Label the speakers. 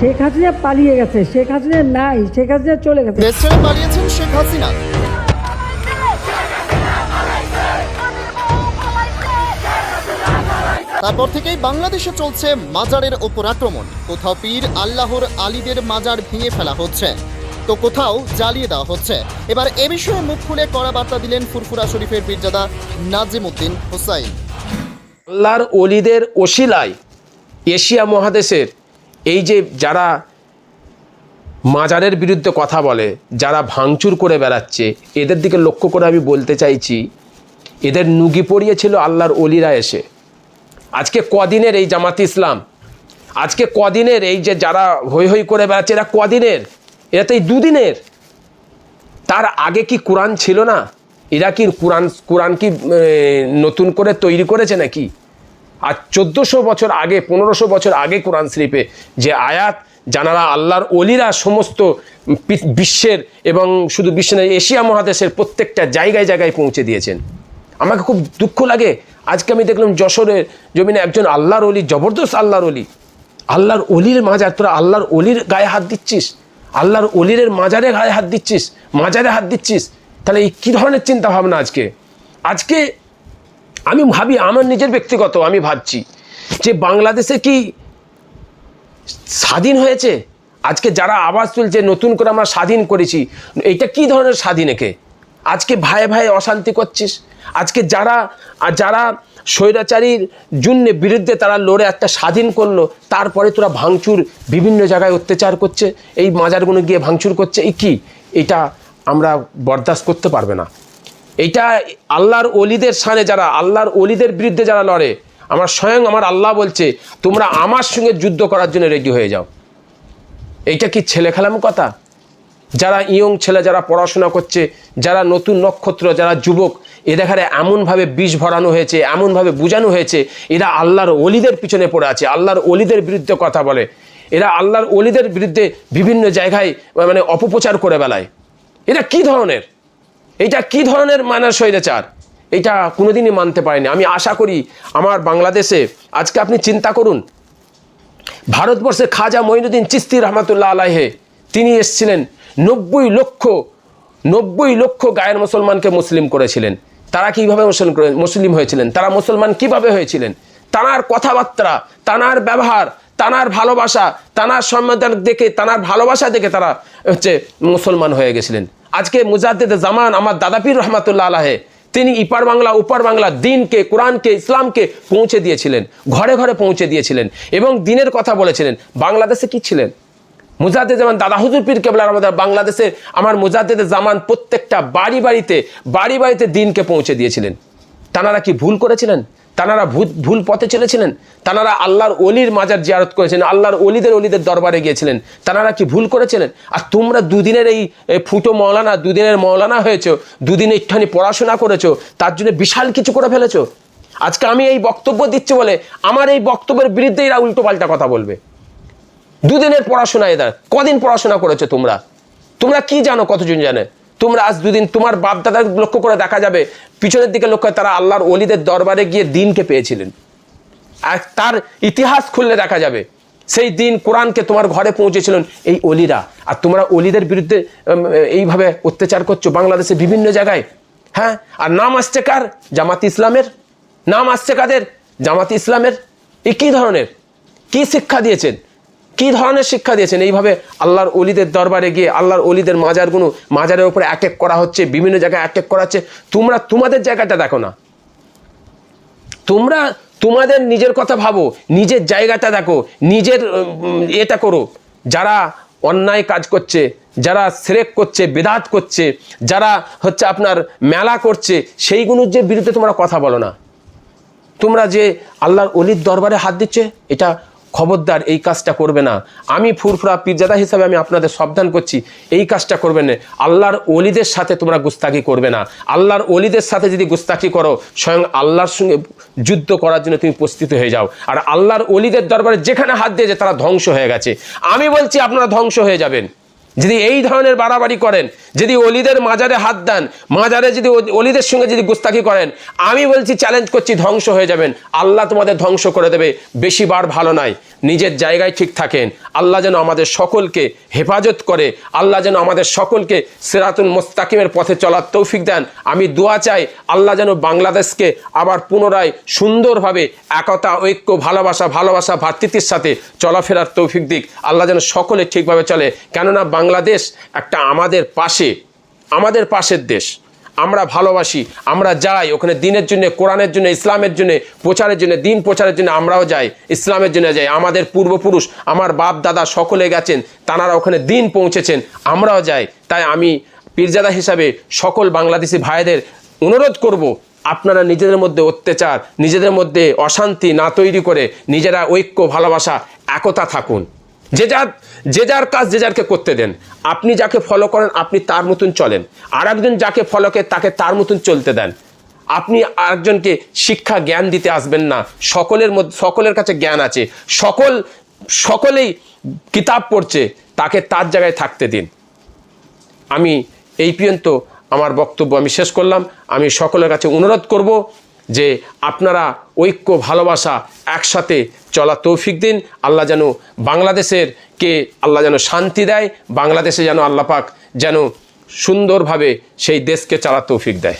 Speaker 1: শেখ হাসিনা পালিয়ে গেছে শেখ হাসিনা নাই শেখ হাসিনা চলে গেছে।
Speaker 2: দেশ ছেড়ে পালিয়েছেন শেখ হাসিনা। তারপর থেকেই বাংলাদেশে চলছে মাজারের ওপর আক্রমণ। কোথাও পীর আল্লাহর আলীদের মাজার ভেঙে ফেলা হচ্ছে। তো কোথাও জ্বালিয়ে দেওয়া হচ্ছে। এবার এ বিষয়ে মুখ খুলে কড়া বার্তা দিলেন ফুরফুরা শরীফের পীরজাদা নাজিম উদ্দিন হোসাইন।
Speaker 3: আল্লাহর অলিদের ওসিলায় এশিয়া মহাদেশের এই যে যারা মাজারের বিরুদ্ধে কথা বলে, যারা ভাঙচুর করে বেড়াচ্ছে, এদের দিকে লক্ষ্য করে আমি বলতে চাইছি, এদের নুগি পড়িয়েছিল আল্লাহর অলিরা এসে। আজকে কদিনের এই জামাত ইসলাম? আজকে কদিনের এই যে যারা হৈ হৈ করে বেড়াচ্ছে, এরা কদিনের? এরা তো এই দুদিনের। তার আগে কি কোরআন ছিল না? এরা কি কোরআন কোরআন কি নতুন করে তৈরি করেছে নাকি? আর চোদ্দোশো বছর আগে, পনেরোশো বছর আগে কোরআন শরীফে যে আয়াত জানারা আল্লাহর অলিরা সমস্ত বিশ্বের এবং শুধু বিশ্ব নয়, এশিয়া মহাদেশের প্রত্যেকটা জায়গায় জায়গায় পৌঁছে দিয়েছেন। আমাকে খুব দুঃখ লাগে। আজকে আমি দেখলাম যশোরের জমিনে একজন আল্লাহর অলি, জবরদস্ত আল্লাহর অলি। আল্লাহর অলির মাজার, তোরা আল্লাহর অলির গায়ে হাত দিচ্ছিস? আল্লাহর অলির মাজারে গায়ে হাত দিচ্ছিস? মাজারে হাত দিচ্ছিস? তাহলে এই কী ধরনের চিন্তা ভাবনা আজকে? আজকে আমি ভাবি, আমার নিজের ব্যক্তিগত, আমি ভাবছি যে বাংলাদেশে কি স্বাধীন হয়েছে? আজকে যারা আওয়াজ তুলছে, নতুন করে আমরা স্বাধীন করেছি, এইটা কি ধরনের স্বাধীন একে? আজকে ভাই ভাই অশান্তি করছিস? আজকে যারা, আর যারা স্বৈরাচারীর জন্য বিরুদ্ধে তারা লড়ে একটা স্বাধীন করল, তারপরে তোরা ভাঙচুর, বিভিন্ন জায়গায় অত্যাচার করছে, এই মাজারগুলো গিয়ে ভাঙচুর করছে, এই কি? এটা আমরা বরদাস্ত করতে পারবে না। এটা আল্লাহর অলিদের সানে যারা, আল্লাহর অলিদের বিরুদ্ধে যারা লড়ে, আমার স্বয়ং আমার আল্লাহ বলছে, তোমরা আমার সঙ্গে যুদ্ধ করার জন্য রেডি হয়ে যাও। এইটা কি ছেলে খেলাম কথা? যারা ইয়ং ছেলে, যারা পড়াশোনা করছে, যারা নতুন নক্ষত্র, যারা যুবক এদের ঘরে এমনভাবে বিষ ভরানো হয়েছে, এমনভাবে বোঝানো হয়েছে, এরা আল্লাহর অলিদের পিছনে পড়ে আছে, আল্লাহর অলিদের বিরুদ্ধে কথা বলে। এরা আল্লাহর অলিদের বিরুদ্ধে বিভিন্ন জায়গায় মানে অপপ্রচার করে বেলায় এটা কি ধরনের? এটা কি ধরনের মানার স্বৈরাচার এটা কোনোদিনই মানতে পারেনি। আমি আশা করি আমার বাংলাদেশে আজকে আপনি চিন্তা করুন ভারতবর্ষে খাজা মঈনুদ্দিন চিস্তি রহমাতুল্লাহ আলাহে তিনি এসছিলেন, নব্বই লক্ষ নব্বই লক্ষ গায়ের মুসলমানকে মুসলিম করেছিলেন। তারা কীভাবে মুসলিম করে মুসলিম হয়েছিলেন? তারা মুসলমান কীভাবে হয়েছিলেন? তানার কথাবার্তা, তানার ব্যবহার, তানার ভালোবাসা, তানার সম্মান দেখে, তানার ভালোবাসা দেখে তারা হচ্ছে মুসলমান হয়ে গেছিলেন। আজকে মুজাদ্দেদ জামান আমার দাদাপীর রহমাতুল্লাহ আলাহে, তিনি ইপার বাংলা, উপার বাংলা দিনকে, কোরআনকে, ইসলামকে পৌঁছে দিয়েছিলেন, ঘরে ঘরে পৌঁছে দিয়েছিলেন এবং দিনের কথা বলেছিলেন। বাংলাদেশে কি ছিলেন? মুজাদ্দেদ জামান দাদা হুজুর পীর কেবলার আমাদের বাংলাদেশে আমার মুজাদ্দেদ জামান প্রত্যেকটা বাড়ি বাড়িতে বাড়ি বাড়িতে দিনকে পৌঁছে দিয়েছিলেন। তানারা কি ভুল করেছিলেন? তানারা ভূত ভুল পথে চলেছিলেন? তানারা আল্লাহর অলির মাজার জিয়ারত করেছিলেন, আল্লাহর অলিদের অলিদের দরবারে গিয়েছিলেন। তানারা কি ভুল করেছিলেন? আর তোমরা দুদিনের এই ফুটো মৌলানা, দুদিনের মৌলানা হয়েছো, দুদিন একটুখানি পড়াশোনা করেছ, তার জন্য বিশাল কিছু করে ফেলেছো। আজকে আমি এই বক্তব্য দিচ্ছি বলে আমার এই বক্তব্যের বিরুদ্ধে এরা উল্টো পাল্টা কথা বলবে। দুদিনের পড়াশোনা এদের, কদিন পড়াশোনা করেছ তোমরা? তোমরা কি জানো কতজন জানে? তোমরা আজ দুদিন তোমার বাপ দাদার লক্ষ্য করে দেখা যাবে। পিছনের দিকে লক্ষ্য তারা আল্লাহর অলিদের দরবারে গিয়ে দিনকে পেয়েছিলেন। আর তার ইতিহাস খুললে দেখা যাবে। সেই দিন কোরআনকে তোমার ঘরে পৌঁছেছিলেন এই অলিরা আর তোমরা অলিদের বিরুদ্ধে এইভাবে অত্যাচার করছ বাংলাদেশে বিভিন্ন জায়গায়। হ্যাঁ? আর নাম আসছে কার? জামাত ইসলামের। নাম আসছে কাদের? জামাত ইসলামের। এ কী ধরনের? কি শিক্ষা দিয়েছেন? কি ধরনের শিক্ষা দিয়েছেন? এইভাবে আল্লাহর অলিদের দরবারে গিয়ে, আল্লাহর অলিদের মাজারগুলো, মাজারের উপরে অ্যাটেক করা হচ্ছে, বিভিন্ন জায়গায় অ্যাটেক করা হচ্ছে। তোমরা তোমাদের জায়গাটা দেখো না। তোমরা তোমাদের নিজের কথা ভাবো, নিজের জায়গাটা দেখো, নিজের এটা করো। যারা অন্যায় কাজ করছে, যারা সেরেক করছে, বেদাত করছে, যারা হচ্ছে আপনার মেলা করছে, সেইগুলোর যে বিরুদ্ধে তোমরা কথা বলো না। তোমরা যে আল্লাহর অলির দরবারে হাত দিচ্ছে, এটা খবরদার এই কাজটা করবে না। আমি ফুরফুরা পীরজাদা হিসাবে আমি আপনাদের সাবধান করছি, এই কাজটা করবে না। আল্লাহর অলিদের সাথে তোমরা গুস্তাকি করবে না। আল্লাহর অলিদের সাথে যদি গুস্তাকি করো, স্বয়ং আল্লাহর সঙ্গে যুদ্ধ করার জন্য তুমি প্রস্তুত হয়ে যাও। আর আল্লাহর অলিদের দরবারে যেখানে হাত দিয়েছে, তারা ধ্বংস হয়ে গেছে। আমি বলছি আপনারা ধ্বংস হয়ে যাবেন। যদি এই ধরনের বাড়াবাড়ি করেন যদি অলিদের মাজারে হাত দেন, মাজারে যদি অলিদের সঙ্গে যদি গুস্তাকি করেন, আমি বলছি চ্যালেঞ্জ করছি, ধ্বংস হয়ে যাবেন। আল্লাহ তোমাদের ধ্বংস করে দেবে। বেশি বার ভালো নয় নিজের জায়গায় ঠিক থাকেন। আল্লাহ যেন আমাদের সকলকে হেফাজত করে। আল্লাহ যেন আমাদের সকলকে সেরাতুল মোস্তাকিমের পথে চলার তৌফিক দেন। আমি দোয়া চাই, আল্লাহ যেন বাংলাদেশকে আবার পুনরায় সুন্দরভাবে একতা, ঐক্য, ভালোবাসা ভালোবাসা ভ্রাতৃত্বের সাথে চলাফেরার তৌফিক দিক। আল্লাহ যেন সকলে ঠিকভাবে চলে। কেননা বাংলাদেশ একটা আমাদের পাশে আমাদের পাশের দেশ। আমরা ভালোবাসি, আমরা যাই, ওখানে দিনের জন্য, কোরআনের জন্য, ইসলামের জন্য, প্রচারের জন্য, দিন প্রচারের জন্য আমরাও যাই, ইসলামের জন্য যাই। আমাদের পূর্বপুরুষ, আমার বাপ দাদা সকলে গেছেন, তানারা ওখানে দিন পৌঁছেছেন, আমরাও যাই। তাই আমি পীরজাদা হিসাবে সকল বাংলাদেশি ভাইদের অনুরোধ করব, আপনারা নিজেদের মধ্যে অত্যাচার, নিজেদের মধ্যে অশান্তি না তৈরি করে নিজেরা ঐক্য, ভালোবাসা, একতা থাকুন। যে যার যে যার কাজ, যে যারকে করতে দেন। আপনি যাকে ফলো করেন, আপনি তার মতন চলেন। আর একজন যাকে ফলো করে, তাকে তার মতন চলতে দেন। আপনি আরেকজনকে শিক্ষা, জ্ঞান দিতে আসবেন না। সকলের মধ্যে, সকলের কাছে জ্ঞান আছে। সকল, সকলেই কিতাব পড়ছে, তাকে তার জায়গায় থাকতে দিন। আমি এই পর্যন্ত আমার বক্তব্য আমি শেষ করলাম। আমি সকলের কাছে অনুরোধ করব যে আপনারা ঐক্য, ভালোবাসা একসাথে চলা তৌফিক দিন। আল্লাহ যেন বাংলাদেশের কে, আল্লাহ যেন শান্তি দেয়। বাংলাদেশে যেন আল্লাপাক যেন সুন্দরভাবে সেই দেশকে চালা তৌফিক দেয়।